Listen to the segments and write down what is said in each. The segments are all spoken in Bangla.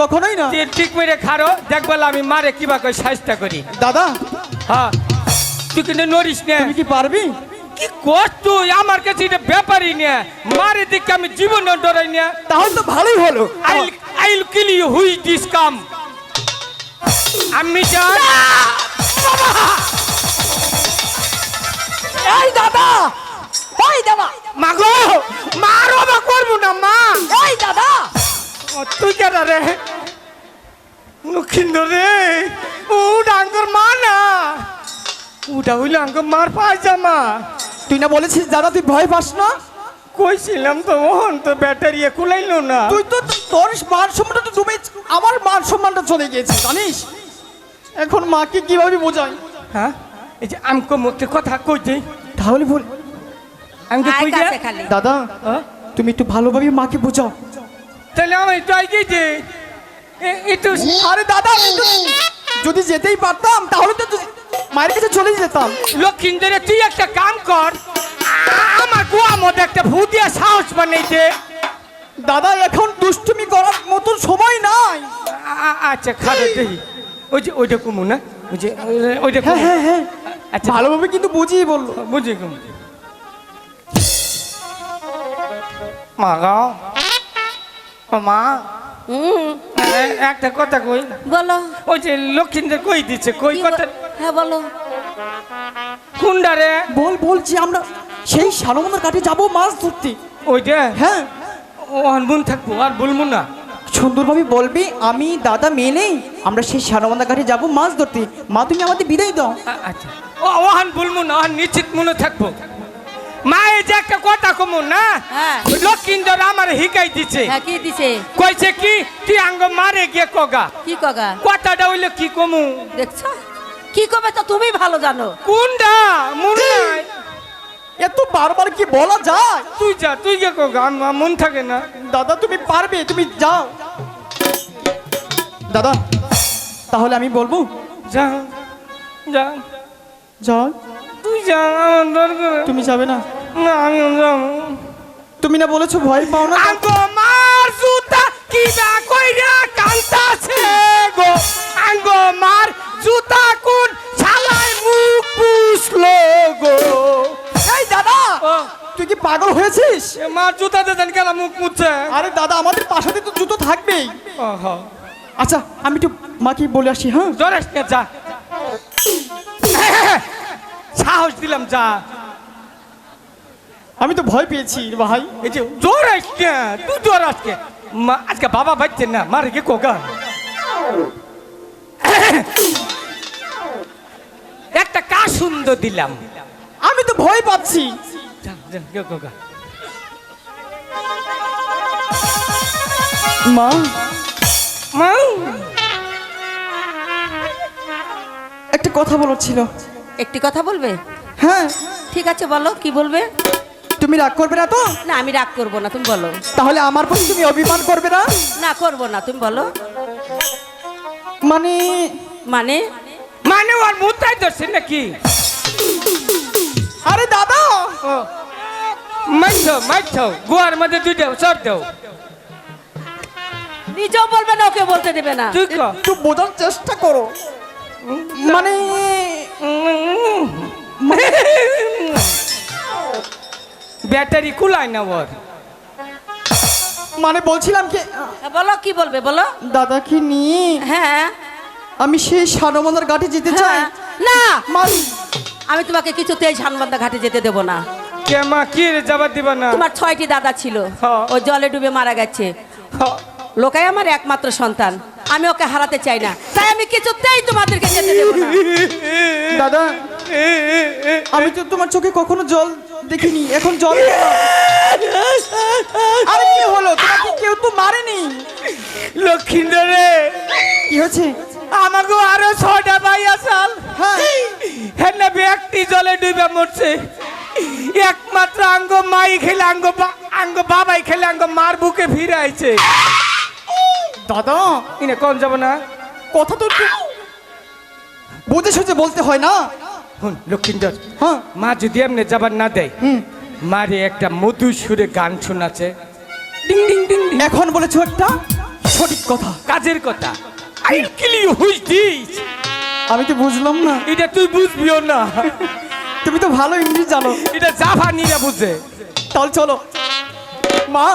কখনোই না। তুই ঠিক মেরে খারো দেখবেন আমি মারে কিবা কই সাজটা করি। দাদা। হ্যাঁ তুই কিন্তু নড়িস না। তুমি কি পারবি? কি কষ্ট তুই? আমার কাছে এটা ব্যাপারই না। মারে দিকে আমি জীবন ডরাই না। তাহলে তো ভালোই হলো। I'll I'll kill you Hui this কাম। আমি চাই এই দাদা! ওই দাদা! মাগো! মারো বা করব না মা। এই দাদা! তুই রে লক্ষিন্দ রে আঙ্কর মা না। উটা হইলে আঙ্কর মার পায়জামা। তুই না বলেছিস দাদা তুই ভয় পাস না? কইছিলাম তো মোহন তো ব্যাটারি কুলাইলো না। তুই তো তোর মান সম্মানটা তো ডুবে আমার মান সম্মানটা চলে গিয়েছে জানিস? এখন মাকে কীভাবে বোঝাই? হ্যাঁ? এই যে আমকো মুখে কথা কই দেই তাহলে বল। খালি। দাদা হ্যাঁ? তুমি একটু ভালোভাবে মাকে বোঝাও। তাহলে আমি তো আগে যে একটু আরে দাদা আমি তো যদি যেতেই পারতাম তাহলে তো তুই মায়ের কাছে চলে যেতাম। লক্ষিন্দরে তুই একটা কাম কর। আমার গোয়া মধ্যে একটা ভূতিয়া সাহস বানাইতে দাদা এখন দুষ্টুমি করার মতন সময় নাই। আচ্ছা খাবে দেখি। ওই যে ওইটা কুমু না? ওই যে ওইটা হ্যাঁ হ্যাঁ হ্যাঁ। আচ্ছা। ভালোভাবে কিন্তু বুঝিয়ে বলল। বুঝি কুমু। মা গাও মা। হুম একটা কথা কই বলো। ওই যে লক্ষিন্দর কই দিচ্ছে কই কথা? হ্যাঁ বলো। কুন্ডারে বল বলছি আমরা সেই সানমন্দার কাঠে যাব মাছ ধরতে। ওইটা হ্যাঁ। ও আনবুন থাকব আর বলব না। সুন্দরভাবে বলবি আমি দাদা মেয়ে নেই আমরা সেই সানমন্দা ঘাটে যাব মাছ ধরতে। মা তুমি আমাদের বিদায় দাও। আচ্ছা। ও ওহান বলব না ওহান নিশ্চিত মনে থাকব। মা এই যে একটা কথা কমু না? হ্যাঁ। লক্ষিন্দর আমার হিকাই দিছে। হ্যাঁ কি দিছে? কইছে কি তুই আঙ্গ মারে গিয়ে কগা? কি কগা? কথাটা হইলে কি কমু? দেখছ? কি কবে তো তুমি ভালো জানো? কোনটা মন নাই এত বারবার কি বলা যায়? তুই যা তুই গিয়ে কগা আমার মন থাকে না। দাদা তুমি পারবে তুমি যাও। দাদা তাহলে আমি বলব? যা যা। যাও। তুই যা আমার দরকার। তুমি যাবে না? না আমি যাব তুমি না বলেছ ভয় পাও না? আঙ্গ মার জুতা কিবা কইরা কান্তাছে গো? আঙ্গ মার জুতা কোন ছালাই মুখ পুষলো গো? এই দাদা তুই কি পাগল হয়েছিস? মার জুতা দেন কেলা মুখ মুছছে। আরে দাদা আমাদের পাশাতে তো জুতো থাকবেই। আচ্ছা আমি একটু মাকে বলে আসি হ্যাঁ? জরেস কে যা। সাহস দিলাম, যা। আমি তো ভয় পেয়েছি ভাই। এই যে জোরাস কে তুই কে মা, আজকে বাবা বাচ্চে না মারে কে কোকা একটা কা সুন্দর দিলাম। আমি তো ভয় পাচ্ছি। মা মা। একটা কথা বলার ছিল। একটি কথা বলবে? হ্যাঁ। ঠিক আছে বলো কি বলবে? তুমি রাগ করবে না তো? না আমি রাগ করব না তুমি বলো। তাহলে আমার প্রতি তুমি অভিমান করবে না? না করব না তুমি বলো। মানে? মানে? মানে ওর মুতাই ধরছে নাকি? আরে দাদা! ও। মাইছো মাইছো গোয়ার মধ্যে দুইটা সর দেও। নিজেও বলবে না ওকে বলতে দেবে না। তুই বোঝার চেষ্টা করো। মানে? ব্যাটারি কুলায় না ওর মানে বলছিলাম কি হ্যাঁ, বলো কি বলবে বলো? দাদাকে নিয়ে? হ্যাঁ। আমি সেই সানমন্দার ঘাটে যেতে চাই। হ্যাঁ। না! মা আমি তোমাকে কিছুতেই ঝানবান্ধা ঘাটে যেতে দেবো না। কে মা কি যাবার দিবা না? তোমার ছয়টি দাদা ছিল। ও জলে ডুবে মারা গেছে। লোকাই আমার একমাত্র সন্তান। আমি ওকে হারাতে চাই না। তাই আমি কিছুতেই তোমাদেরকে যেতে দেবো না। দাদা আমি তো তোমার চোখে কখনো জল দেখিনি। এখন জল? আরে কি হলো? তোমাকে কেউ তো মারেনি। লক্ষিন্দর। রে কি হয়েছে? আমাকে আরও ছয়টা ভাই আসাল। হ্যাঁ। না ব্যক্তি জলে ডুবে মরছে। একমাত্র আঙ্গ মাই খেলে আঙ্গ বা- আঙ্গ বাবাই খেলে আঙ্গ মার বুকে ফিরে আইছে দাদা ইনে কম যাব না। কথা তো বুঝে সুঝে বলতে হয় না? হুন লক্ষিন্দর। হ্যাঁ। মা যদি এমনি যাবার না দেয় হুম। মারে একটা মধুর সুরে গান শোনাচ্ছে। ডিং ডিং ডিং এখন বলেছ একটা সঠিক কথা। কাজের কথা। আই কিলি হুইজ দিস? আমি তো বুঝলাম না। এটা তুই বুঝবিও না। তুমি তো ভালো ইংলিশ জানো। এটা জাপানিরা বুঝে। তাহলে চলো। মা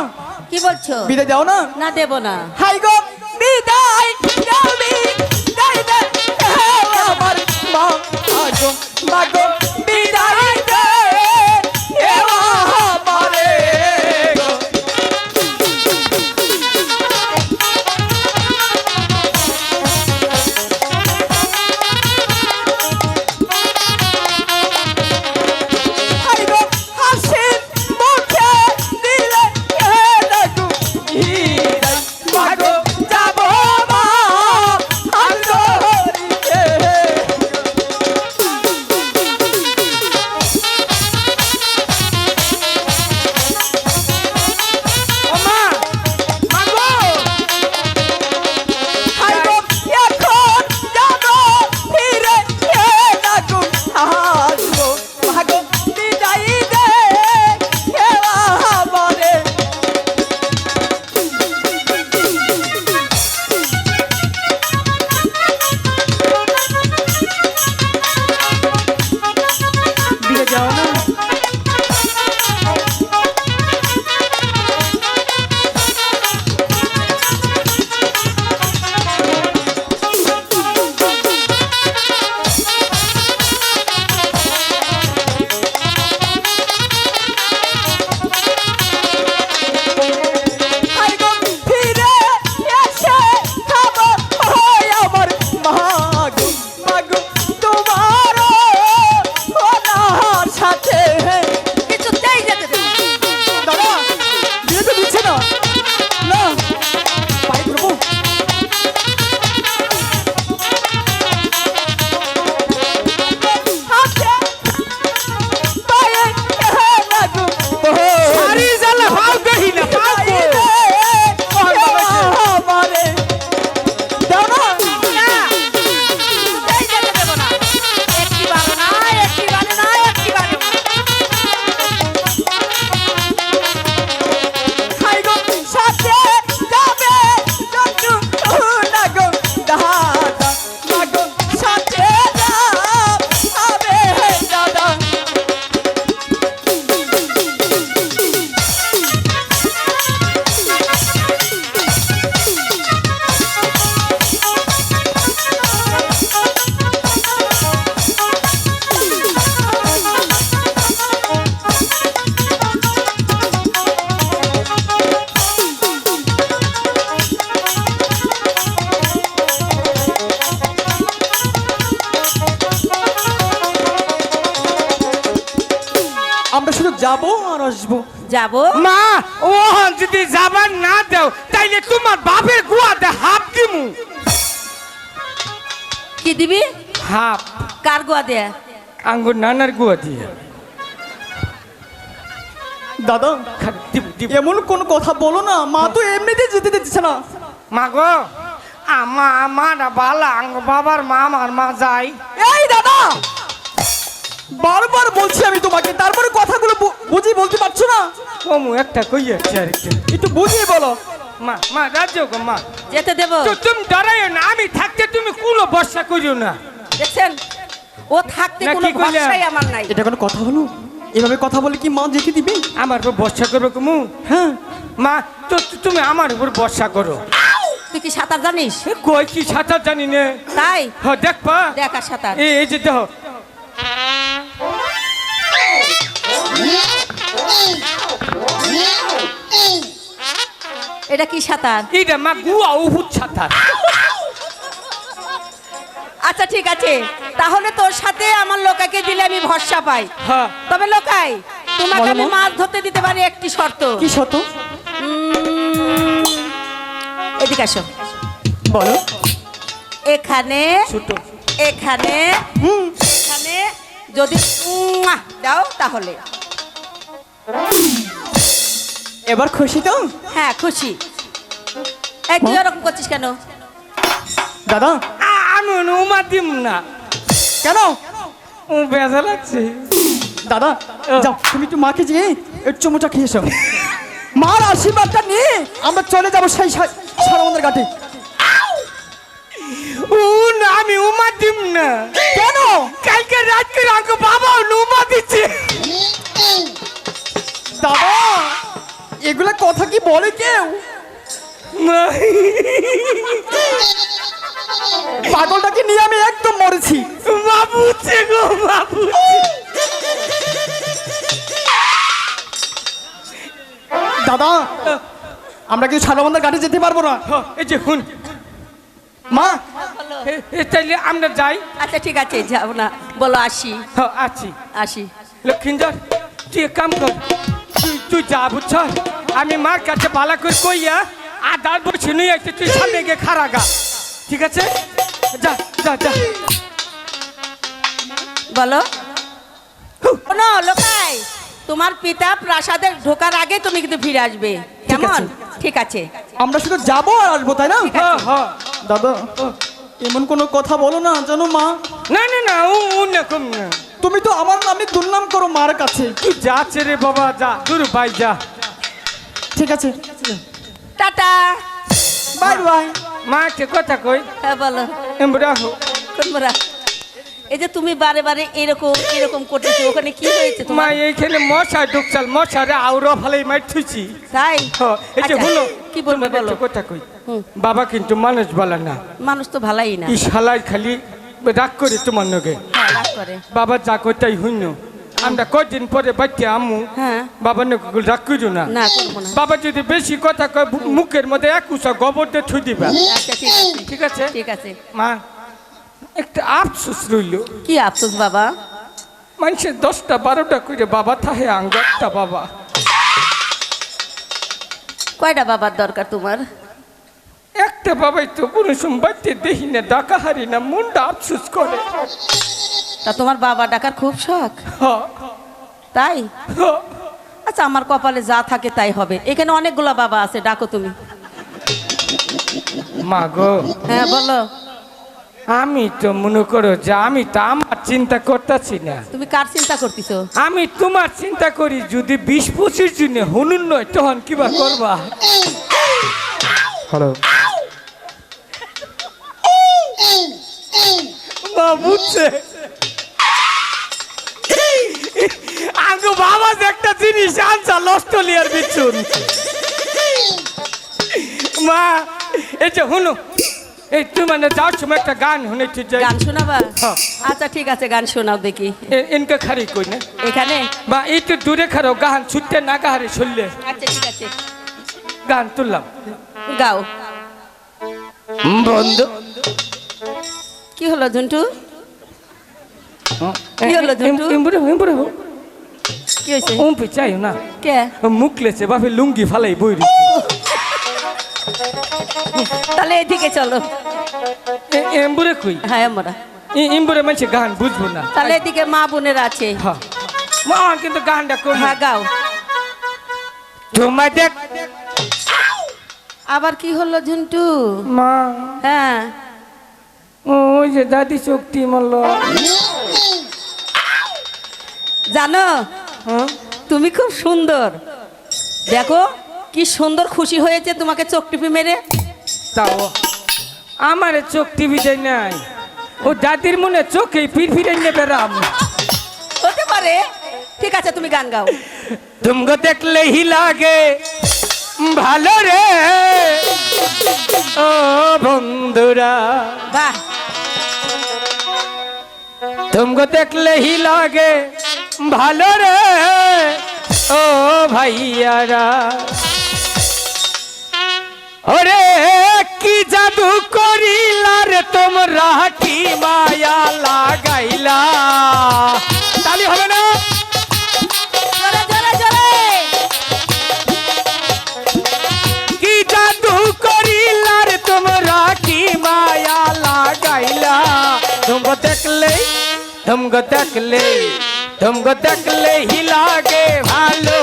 কি বলছো? বিদায় দাও না? না দেব না। হাই গো বিদায় দাও বিদায় দাও আমার মা আগো মাগো আসব। যাব? মা ও যদি যাবার না দাও তাইলে তোমার বাপের গুয়াতে হাফ দিমু। কি দিবি? হাফ কার গোয়া দেয়া? আঙ্গুর নানার গুয়া দিয়ে। দাদা এমন কোন কথা বলো না। মা তো এমনিতে যেতে দিচ্ছে না। মা গো আমা আমার বালা আঙ্গ বাবার মা আমার মা যাই। এই দাদা! বারবার বলছি আমি তোমাকে তারপরে কথাগুলো বু- বুঝিয়ে বলতে পারছ না? কমু একটা কইয়াছি আর একটা একটু বুঝিয়ে বলো। মা মা রাজ্য গো মা। যেতে দেব। তো তুমি ডরাইও না আমি থাকতে তুমি কুলো বর্ষা করিও না। দেখছেন? ও থাকতে কোনো? ভরসাই আমার নাই। এটা কোনো কথা হলো? এভাবে কথা বলে কি মা যেতে দিবে? আমার উপর বর্ষা করবে কুমু হ্যাঁ। মা তো তুমি আমার উপর বর্ষা করো। তুই কি সাঁতার জানিস? কই কি সাঁতার জানি না? তাই? হ দেখবা দেখ আর সাঁতার। এই এই যে দেখো এটা কি সাঁতার? এইটা মা গুয়া উহুদ সাঁতার। আচ্ছা ঠিক আছে। তাহলে তোর সাথে আমার লোকাকে দিলে আমি ভরসা পাই। হ্যাঁ। তবে লোকাই তোমাকে আমি মাছ ধরতে দিতে পারি একটি শর্ত। কি উম, এদিকে আসো। বলো। এখানে এখানে হুম। এখানে যদি দাও তাহলে। এবার খুশি তো? হ্যাঁ খুশি। এই তুই ওরকম করছিস কেন? দাদা? আ- আমি উমা দিম না। কেন? ও বেজা লাগছে দাদা যাও তুমি একটু মাকে যেয়ে একটু চুমুটা খেয়ে এসো। মার আশীর্বাদটা নিয়ে আমরা চলে যাব সেই সা- সারমন্দের ঘাটে। ও না আমি উমা দিম না। কেন? কালকে রাত্রে আঙ্গো বাবা উমা দিচ্ছে। দাদা এগুলা কথা কি বলে কেউ? পাগলটাকে নিয়ে আমি একদম মরেছি। বাবুছে গো বাবু দাদা আমরা কি সারমন্দের ঘাটে যেতে পারব না। এই যে শুন মা তাইলে আমরা যাই। আচ্ছা ঠিক আছে যাও না। বলো আসি। হ্যাঁ আছি আসি। লক্ষিন্দর তুই এক কাম কর। তুই তুই যা বুঝছ? আমি মার কাছে ভালো করে কইয়া আদার বসে নিয়ে তুই সামনে গিয়ে খারা গা। ঠিক আছে? যা যা যা। বলো। শোনো লোকাই তোমার পিতা প্রাসাদে ঢোকার আগে তুমি কিন্তু ফিরে আসবে। কেমন? ঠিক আছে। আমরা শুধু যাব আর আসব তাই না? হ্যাঁ হ্যাঁ। দাদা এমন কোনো কথা বলো না জানো মা। না না না ও ওরকম না। তুমি তো আমার নামে দুর্নাম করো মার কাছে। তুই যাচ্ছে রে বাবা যা দূর ভাই যা। ঠিক আছে। টাটা। Bye bye. মা কে কথা কই? হ্যাঁ বলো। এমরা হো। কোনমরা এই যে তুমি বারে বারে এরকম এরকম করতেছো ওখানে কি হয়েছে মা তোমার এইখানে মশা ঢুকছাল মশারে আউর ফালাই মার থুইছি তাই? হ্যাঁ, এই যে আচ্ছা, হলো কি বলবে তোমাকে বলো? একটা কথা কই। হুম। বাবা কিন্তু মানুষ বলে না। মানুষ তো ভালাই না। কি শালাই খালি রাগ করে তোমার নগে। হ্যাঁ, রাগ করে। বাবা যা কইতাই হইন। আমরা কয়দিন পরে বাচ্চা আমু। হ্যাঁ। বাবা নগে রাগ করিও না। না করব না। বাবা যদি বেশি কথা কয় বু- মুখের মধ্যে একুশা গোবর দিয়ে থুই দিবা। আচ্ছা ঠিক আছে। ঠিক আছে? ঠিক আছে। মা একটা আফসোস রইল। কি আফসোস বাবা? মানুষের দশটা বারোটা করে বাবা থাহে আঙ্গারটা বাবা। কয়টা বাবার দরকার তোমার? একটা বাবাই তো কোনো সময় দেখি না ডাকা হারি না মনটা আফসোস করে। তা তোমার বাবা ডাকার খুব শখ? হ্যাঁ, তাই? হ্যাঁ। আচ্ছা আমার কপালে যা থাকে তাই হবে। এখানে অনেকগুলা বাবা আছে ডাকো তুমি। মা গো। হ্যাঁ বলো। আমি তো মনে করো যে আমি তো আমার চিন্তা করতেছি না। তুমি কার চিন্তা করতেছো? আমি তোমার চিন্তা করি যদি বিশ পঁচিশ জনে হনুন নয় তখন কিবা করবা? হ্যালো। মা বুঝছে আঙ্গো বাবা একটা জিনিস আনছা লস্টলিয়ার বিচুন। মা এই যে হুনু। এই তুই মানে যাওয়ার সময় একটা গান শুনে তুই যাই গান শোনাবা? হ্যাঁ। আচ্ছা ঠিক আছে গান শোনাও দেখি। এ- এনকে খারি কই না? এখানে? বা এই তো দূরে খারো গান ছুটতে না গাহারে শুনলে। আচ্ছা ঠিক আছে। গান তুললাম। গাও। বন্ধু। কি হলো ঝন্টু? কি হলো ঝন্টু? ইমবুরে ইমবুরে কি হয়েছে? ওম পে চাই না। কে? মুখলেছে বাপে লুঙ্গি ফালাই বই রে তাহলে এদিকে চলো। এম্বুরে কই? হ্যাঁ আমরা ইমবুরে মানুষ গান বুঝব না। তাহলে এদিকে মা বোনের আছে। মা কিন্তু গানটা কোন হ্যাঁ গাও। তোমার দেখ। আবার কি হলো ঝন্টু? মা। হ্যাঁ। ওই যে দাদি শক্তি মল্ল জানো? হ্যাঁ। তুমি খুব সুন্দর। দেখো কি সুন্দর খুশি হয়েছে তোমাকে চোখ টিপি মেরে? তাও আমার চোখ টিভি দেয় নাই। ও দাদির মনে চোখে ফির ফিরে নিয়ে বেড়াম। হতে পারে। ঠিক আছে তুমি গান গাও। তুমগো দেখলে হি লাগে। ভালো রে। ও বন্ধুরা। বাহ। তুমগো দেখলে হি লাগে। ভালো রে। ও ভাইয়ারা। ওরে কি জাদু করিলা রে তোমরা? কি মায়া লাগাইলা। তালি হবে না? কি জাদু করিলার তোমরা? কি মায়া লাগাইলা। তুমগো দেখলে তুমগো দেখলে তুমগো দেখলে হি লাগে। ভালো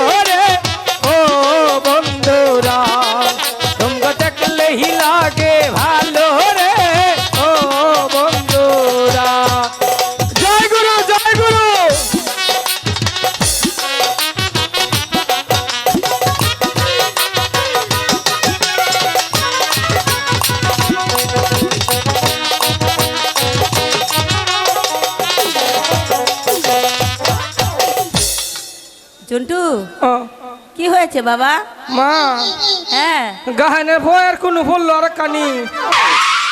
চন্টু ও, কি হয়েছে বাবা? মা হ্যাঁ। গাহানের ভয়ের কোনো ফুল আর কানি।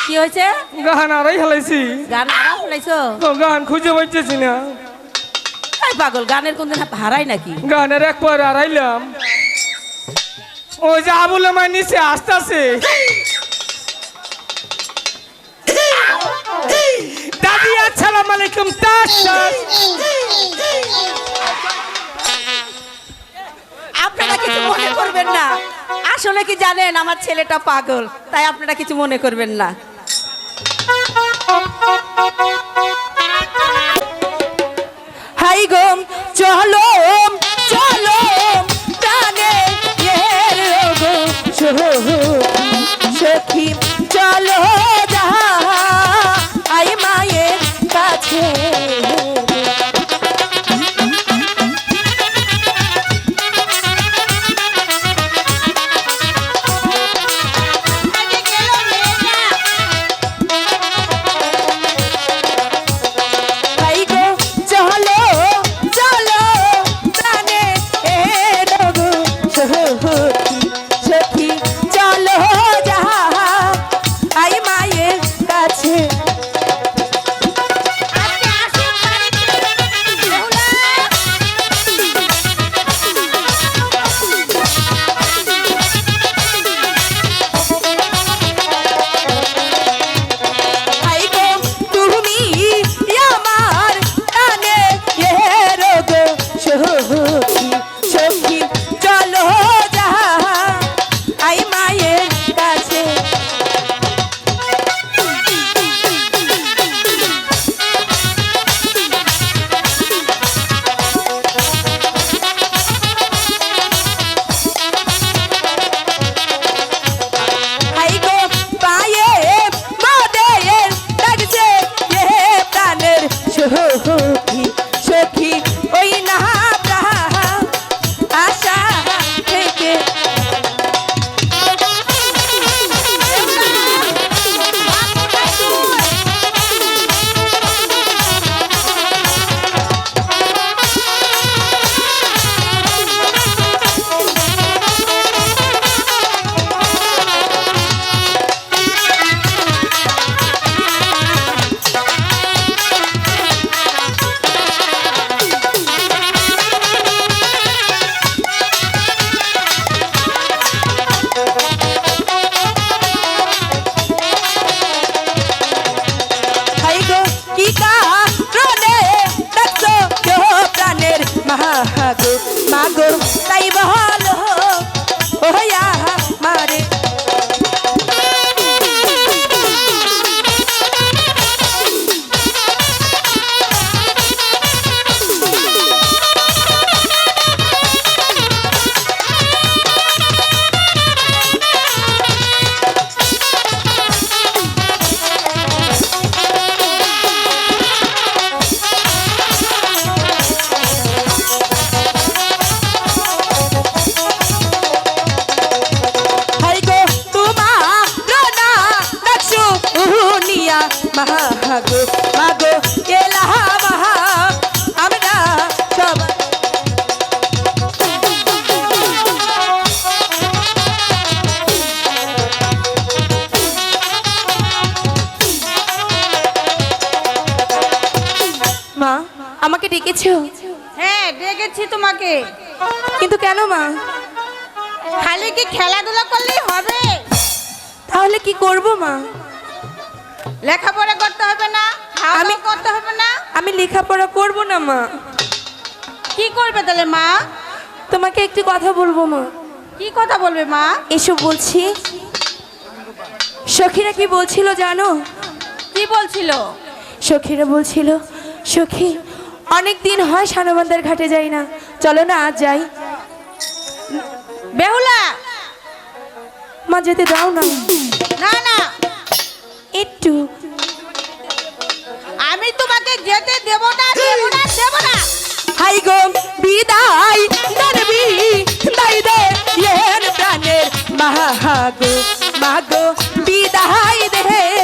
কি হয়েছে? গাহান আরাই হেলাইছি গান হারা ফেলাইছো? তো গান খুঁজে পাইতেছি না। এই পাগল গানের কোন দিন হারাই নাকি? গানের এক পর আড়াইলাম ওই যে আবুল আমার নিচে আসতেছে। দাদি আসসালাম আলাইকুম তাস তাস। আপনারা কিছু মনে করবেন না। আসলে কি জানেন, আমার ছেলেটা পাগল, তাই আপনারা কিছু মনে করবেন না। হাই গো, চলো চলো মাগো মাগো তাই বহল ডেকেছো হ্যাঁ ডেকেছি তোমাকে। কিন্তু কেন মা? খালি কি খেলাধুলা করলেই হবে? তাহলে কি করব মা? লেখাপড়া করতে হবে না আমি- করতে হবে না? আমি লেখাপড়া করব না মা। কি করবে তাহলে মা? তোমাকে একটি কথা বলব মা। কি কথা বলবে মা? এসব বলছি। সখীরা কি বলছিল জানো? কি বলছিল? সখীরা বলছিল সখী অনেক দিন হয় সানবান্দার ঘাটে যাই না। চলো না আজ যাই। বেহুলা! মা যেতে দাও না। না না। একটু। আমি তোমাকে যেতে দেব না দেব না দেব না। হাই গো বিদায় দরবি দাই দে এর প্রাণের মাগো মাগো বিদায় দে।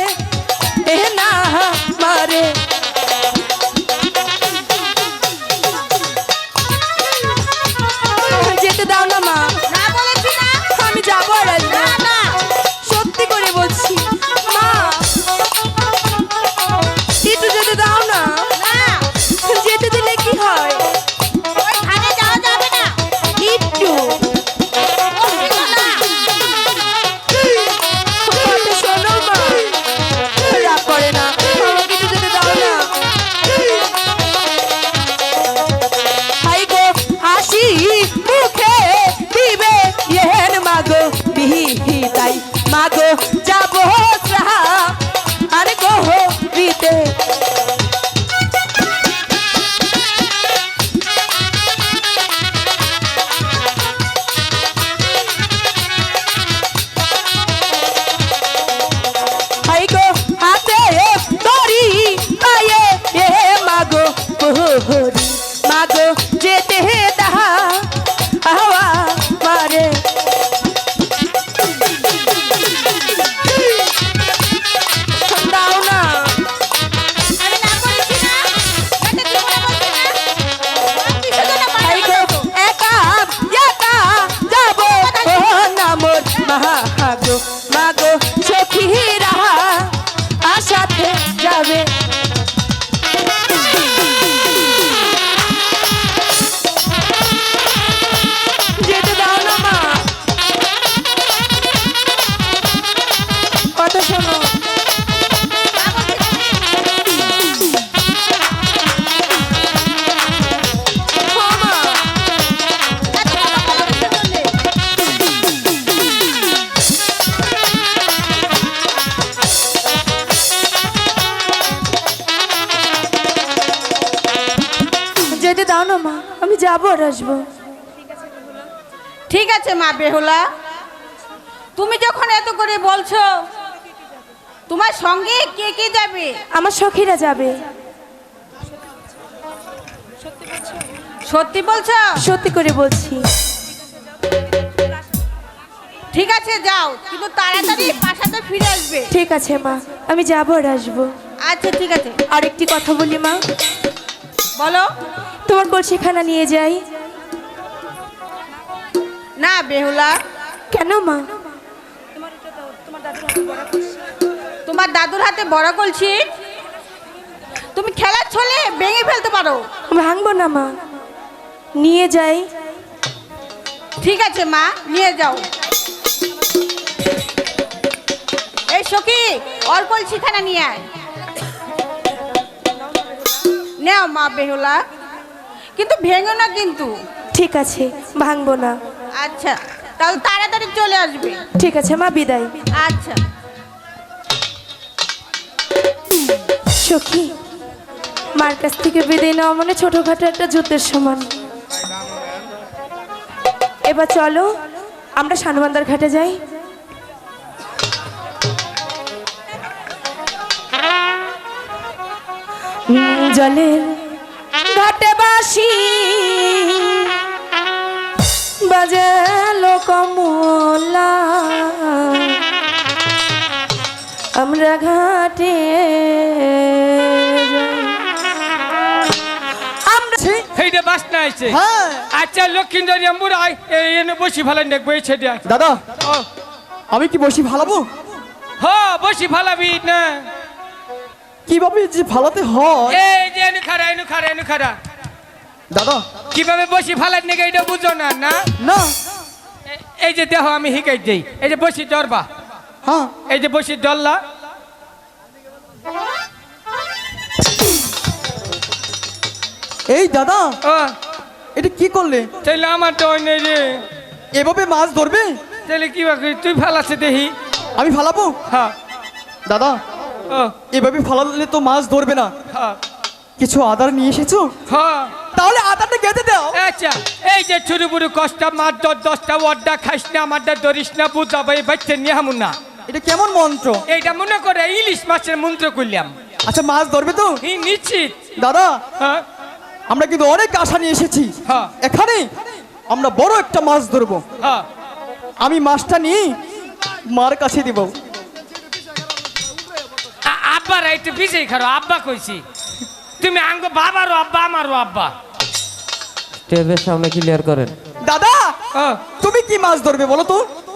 দাও না মা আমি যাব আর আসব। ঠিক আছে মা বেহুলা। তুমি যখন এত করে বলছো তোমার সঙ্গে কে কে যাবে? আমার সখীরা যাবে। সত্যি বলছো? সত্যি করে বলছি। ঠিক আছে যাও। কিন্তু তাড়াতাড়ি বাসাতে ফিরে আসবে। ঠিক আছে মা আমি যাব আর আসব। আচ্ছা ঠিক আছে। আরেকটি কথা বলি মা। বলো। তোমার কলসিখানা নিয়ে যাই। না বেহুলা। কেন মা? তোমার দাদুর হাতে বড় কলছি। তুমি খেলার ছলে ভেঙে ফেলতে পারো। ভাঙবো না মা। নিয়ে যাই। ঠিক আছে মা নিয়ে যাও। এই সখী ওর কলসিখানা নিয়ে আয়। নেও মা বেহুলা। কিন্তু ভেঙো না কিন্তু। ঠিক আছে ভাঙবো না। আচ্ছা তাহলে তাড়াতাড়ি চলে আসবে। ঠিক আছে মা বিদায়। আচ্ছা। সখী মার কাছ থেকে বিদায় নেওয়া মানে ছোটখাটো একটা যুদ্ধের সমান। এবার চলো আমরা সানুবান্দার ঘাটে যাই। জলের ঘাটে বাসি বাজালো কমলা আমরা ঘাটে। সেইটা বাস না আইছে। হ্যাঁ। আচ্ছা লক্ষিন্দর মুরাই এই এনে বসি ভালো দেখব এই ছেড়ে দাদা আমি কি বসি ভালাবো? হ বসি ভালাবি না। কীভাবে যে ভালাতে হয়? এই যে এনু খারা এনু খারা দাদা। কীভাবে বসি ফালার নেগে এটা বুঝো না না? না। এই যে দেহ আমি শিকাই দেই। এই যে বসি ডরবা হ্যাঁ। এই যে বসি ডরলা এই দাদা এটা কি করলে? তাহলে আমার তো ওই নেই রে। এভাবে মাছ ধরবে? তাহলে কি তুই ফালাচ্ছে দেখি। আমি ফালাবো? হ্যাঁ। দাদা এভাবে ফালালে তো মাছ ধরবে না। হ্যাঁ। কিছু আদার নিয়ে এসেছ? হ্যাঁ। তাহলে আদারটা গেঁথে দাও। আচ্ছা এই যে ছুরু বুড়ু কষ্টা মার দশ দশটা ওয়ার্ডা খাইস না আমারটা ধরিস না বুঝাবো এই বাচ্চা নিয়ে হামুন না। এটা কেমন মন্ত্র? এইটা মনে করে ইলিশ মাছের মন্ত্র করলাম আচ্ছা মাছ ধরবে তো? নিশ্চিত। দাদা হ্যাঁ। আমরা কিন্তু অনেক আশা নিয়ে এসেছি। হ্যাঁ। এখানে আমরা বড় একটা মাছ ধরবো। হ্যাঁ। আমি মাছটা নিয়ে মার কাছে দিব। আ- আব্বার একটু পিছিয়ে খারো আব্বা কইছি। তুমি আঙ্গ বাবারও আব্বা আমারও আব্বা স্টেজের সামনে ক্লিয়ার করেন। দাদা ও তুমি কি মাছ ধরবে বলো তো?